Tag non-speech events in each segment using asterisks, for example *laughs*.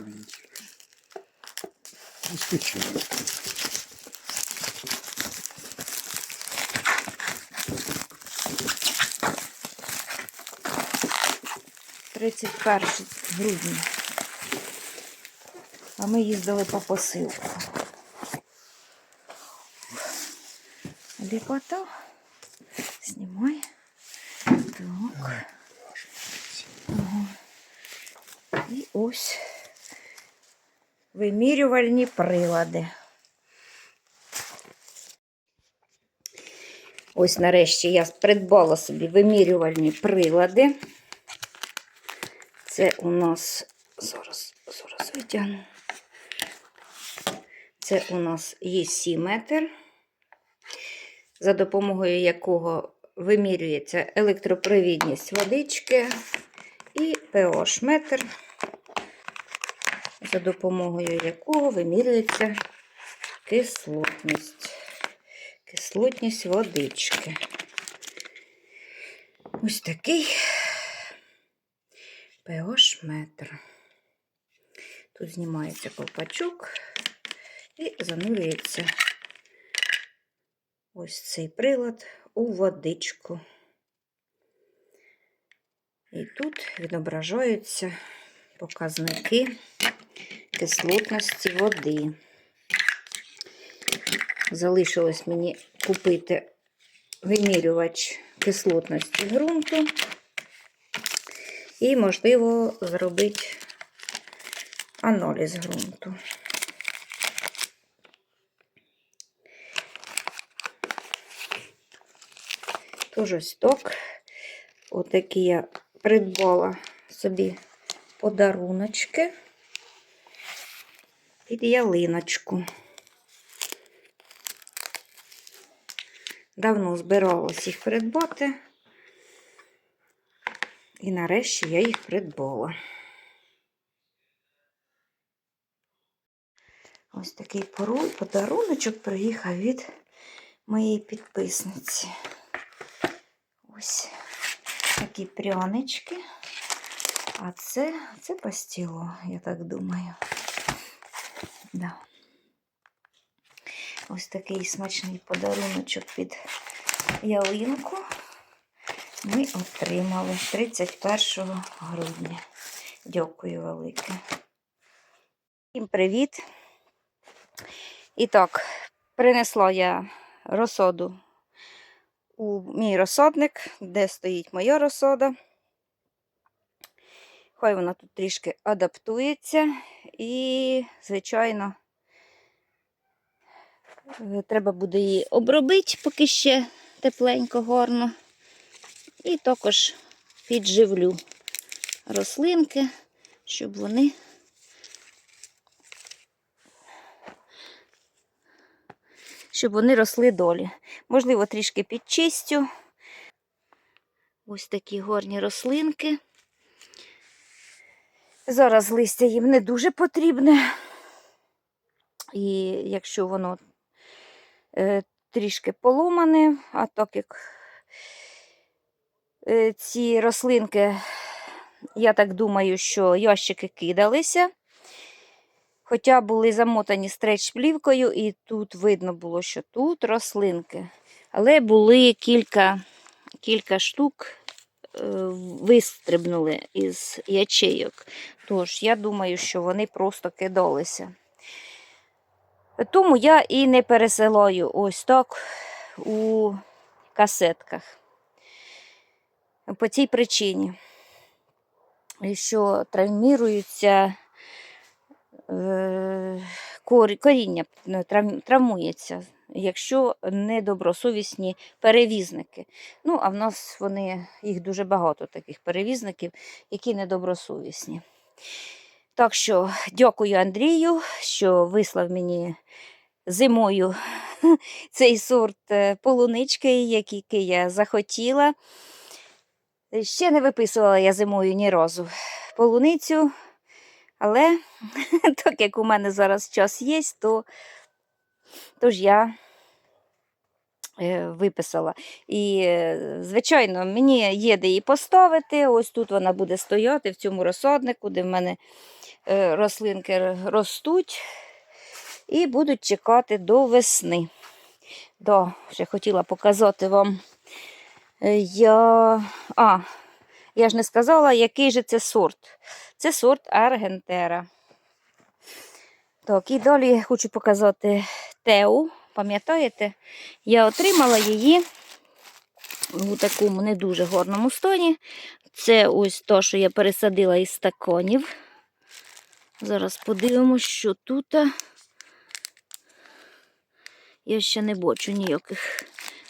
квітів. Ускочив. — 31 грудня. А ми їздили по посилку. Ліпота. Знімай. Так. Ага. І ось вимірювальні прилади. Ось нарешті я придбала собі вимірювальні прилади. Це у нас зараз, зараз витягну. Це у нас є сіметр, за допомогою якого вимірюється електропровідність водички і pH метр, за допомогою якого вимірюється кислотність, кислотність водички. Ось такий pH метр. Тут знімається ковпачок і занурюється ось цей прилад у водичку. І тут відображаються показники кислотності води. Залишилось мені купити вимірювач кислотності ґрунту і, можливо, зробити аналіз ґрунту. Тож ось так. Отакі я придбала собі подаруночки під ялиночку. Давно збиралась їх придбати, і нарешті я їх придбала. Ось такий подаруночок приїхав від моєї підписниці. Ось такі прянички. А це, це пастіло, я так думаю. Да. Ось такий смачний подаруночок під ялинку ми отримали 31 грудня. Дякую велике. Всім привіт! І так, принесла я розсоду у мій розсадник, де стоїть моя розсода. Хай вона тут трішки адаптується і, звичайно, е, треба буде її обробити, поки ще тепленько, гарно. І також підживлю рослинки, щоб вони щоб вони росли долі. Можливо, трішки підчистю. Ось такі горні рослинки. Зараз листя їм не дуже потрібне. І якщо воно е, трішки поломане, а так як е, ці рослинки, я так думаю, що ящики кидалися. Хоча були замотані стреч-плівкою, і тут видно було, що тут рослинки. Але були кілька, кілька штук вистрибнули із ячейок. Тож, я думаю, що вони просто кидалися. Тому я і не пересилаю ось так у касетках. По цій причині, що травміруються е, кор- коріння ну, травмується, якщо недобросовісні перевізники. Ну, а в нас вони, їх дуже багато таких перевізників, які недобросовісні. Так що дякую Андрію, що вислав мені зимою *laughs* цей сорт е, полунички, який який я захотіла. Ще не виписувала я зимою ні разу полуницю, але *laughs* так як у мене зараз час є, то тож я е, виписала. І, е, звичайно, мені є де її поставити. Ось тут вона буде стояти в цьому розсаднику, де в мене е, рослинки ростуть і будуть чекати до весни. Да, ще хотіла показати вам. Я... А, я ж не сказала, який же це сорт. Це сорт Аргентера. Так, і далі хочу показати Теу. Пам'ятаєте, я отримала її у такому не дуже гарному стані. Це ось то, що я пересадила із стаконів. Зараз подивимось, що тут. Я ще не бачу ніяких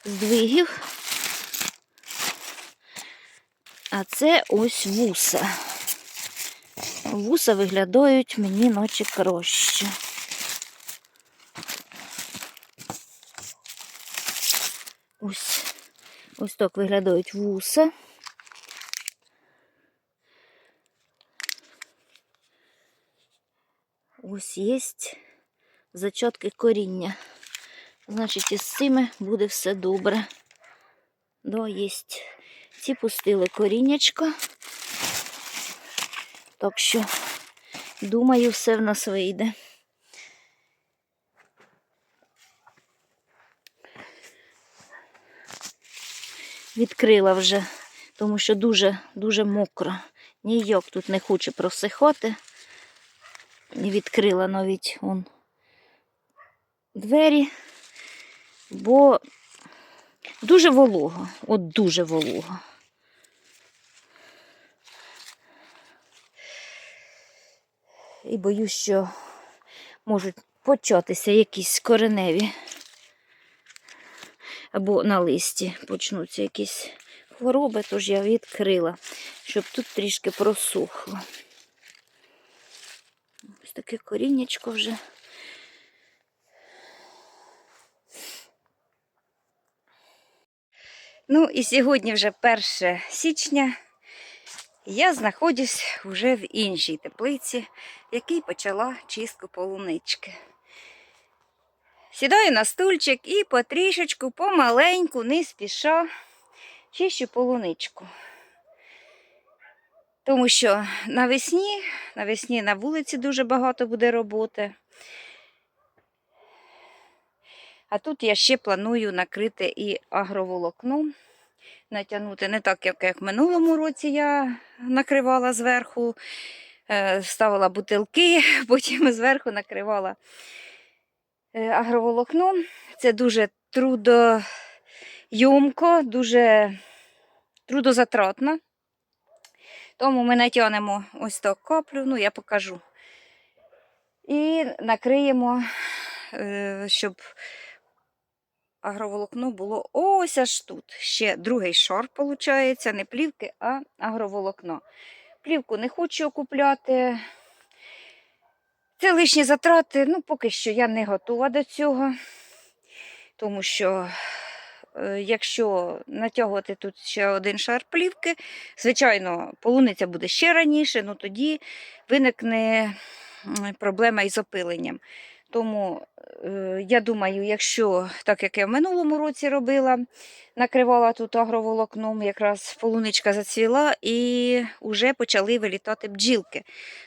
здвигів. А це ось вуса. Вуса виглядають мені наче краще. Ось, ось так виглядають вуса. Ось є зачатки коріння. Значить, із цими буде все добре. Да, є. Ці пустили коріннячко. Так що, думаю, все в нас вийде. Відкрила вже, тому що дуже, дуже мокро. Ніяк тут не хоче просихати. Відкрила навіть он двері, бо дуже волого, от дуже волого. І боюсь, що можуть початися якісь кореневі або на листі почнуться якісь хвороби, тож я відкрила, щоб тут трішки просохло. Ось таке коріннячко вже. Ну і сьогодні вже 1 січня. Я знаходжусь вже в іншій теплиці, в якій почала чистку полунички. Сідаю на стульчик і потрішечку, помаленьку, не спіша, чищу полуничку. Тому що навесні, навесні на вулиці дуже багато буде роботи. А тут я ще планую накрити і агроволокном, натягнути не так, як, як в минулому році я накривала зверху, е, ставила бутилки, *laughs* потім зверху накривала е, агроволокном. Це дуже трудойомко, дуже трудозатратно. Тому ми натягнемо ось так каплю, ну я покажу. І накриємо, е, щоб агроволокно було ось аж тут. Ще другий шар, виходить, не плівки, а агроволокно. Плівку не хочу купляти. Це лишні затрати. Ну, поки що я не готова до цього. Тому що, е, якщо натягувати тут ще один шар плівки, звичайно, полуниця буде ще раніше, ну тоді виникне проблема із опиленням. Тому я думаю, якщо так як я в минулому році робила, накривала тут агроволокном, якраз полуничка зацвіла і вже почали вилітати бджілки.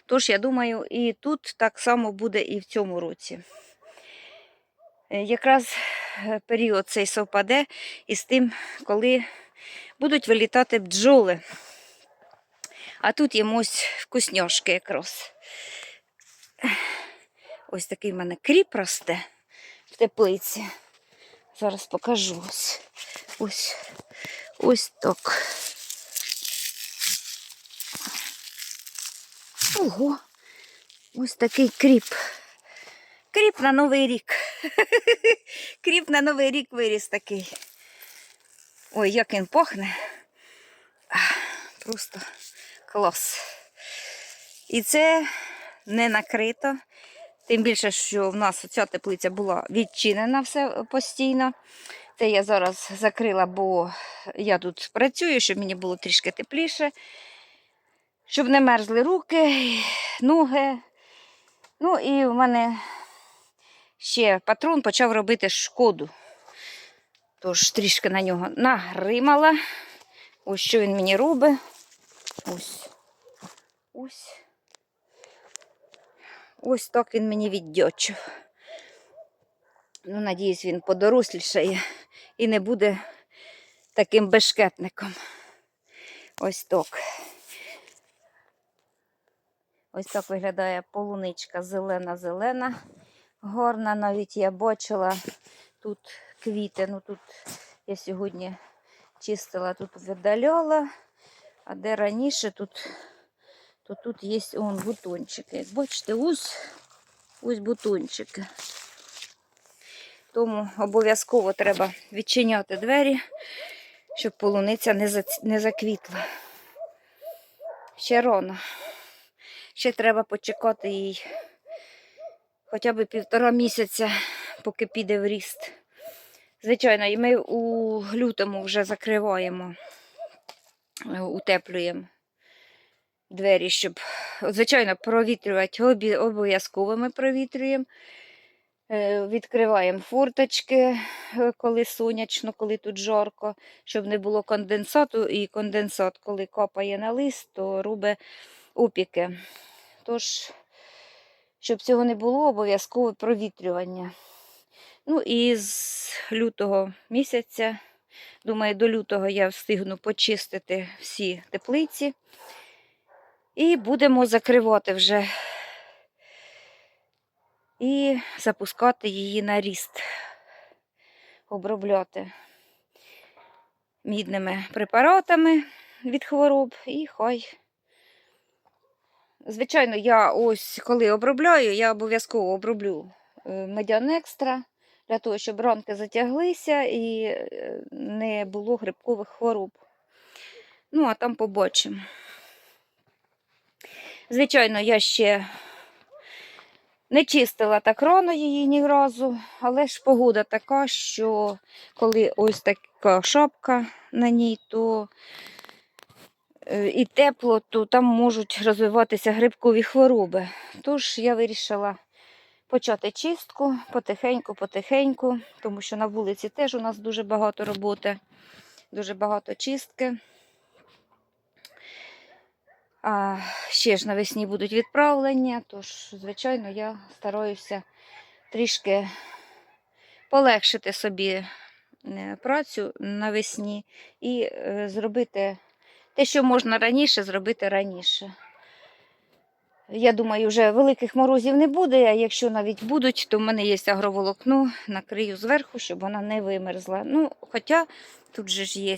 Тож, я думаю, і тут так само буде і в цьому році. Е, Якраз е, період цей совпаде із тим, коли будуть вилітати бджоли. А тут їм вкусняшки якраз. Ось такий в мене кріп росте в теплиці. Зараз покажу ось. Ось, ось так. Ого, ось такий кріп. Кріп на Новий рік. *laughs* Кріп на Новий рік виріс такий. Ой, як він пахне. Просто клас. І це не накрито. Тим більше, що в нас ця теплиця була відчинена все постійно. Це я зараз закрила, бо я тут працюю, щоб мені було трішки тепліше, щоб не мерзли руки, ноги. Ну і в мене ще патрон почав робити шкоду. Тож трішки на нього нагримала. Ось що він мені робить. Ось. Ось. Ось так він мені віддячив. Ну, надіюсь, він подорослішає і не буде таким бешкетником. Ось так. Ось так виглядає полуничка зелена-зелена. Горна, навіть я бачила тут квіти. Ну тут я сьогодні чистила, тут видаляла. А де раніше тут, то тут є он бутончики. Як бачите, ось, ось бутончики. Тому обов'язково треба відчиняти двері, щоб полуниця не, зац... не заквітла. Ще рано. Ще треба почекати їй хоча б півтора місяця, поки піде в ріст. Звичайно, і ми у лютому вже закриваємо, е, утеплюємо двері, щоб, звичайно, провітрювати обов'язково ми провітрюємо. Е, Відкриваємо форточки, е, коли сонячно, коли тут жарко, щоб не було конденсату. І конденсат, коли капає на лист, то робить опіки. Тож, щоб цього не було, обов'язкове провітрювання. Ну і з лютого місяця, думаю, до лютого я встигну почистити всі теплиці. І будемо закривати вже і запускати її на ріст, обробляти мідними препаратами від хвороб і хай. Звичайно, я ось коли обробляю, я обов'язково оброблю е, медян екстра для того, щоб ранки затяглися і е, не було грибкових хвороб. Ну, а там побачимо. Звичайно, я ще не чистила так рано її ні разу, але ж погода така, що коли ось така шапка на ній, то е, і тепло, то там можуть розвиватися грибкові хвороби. Тож я вирішила почати чистку потихеньку, потихеньку, тому що на вулиці теж у нас дуже багато роботи, дуже багато чистки. А ще ж навесні будуть відправлення, тож, звичайно, я стараюся трішки полегшити собі е, працю навесні і е, зробити те, що можна раніше, зробити раніше. Я думаю, вже великих морозів не буде, а якщо навіть будуть, то в мене є агроволокно, накрию зверху, щоб вона не вимерзла. Ну, хоча тут же ж є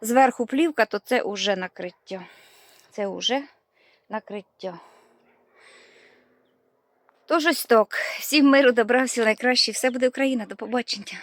зверху плівка, то це вже накриття. Це вже накриття. Тож ось так. Всім миру, добра, всього найкраще. Все буде Україна. До побачення.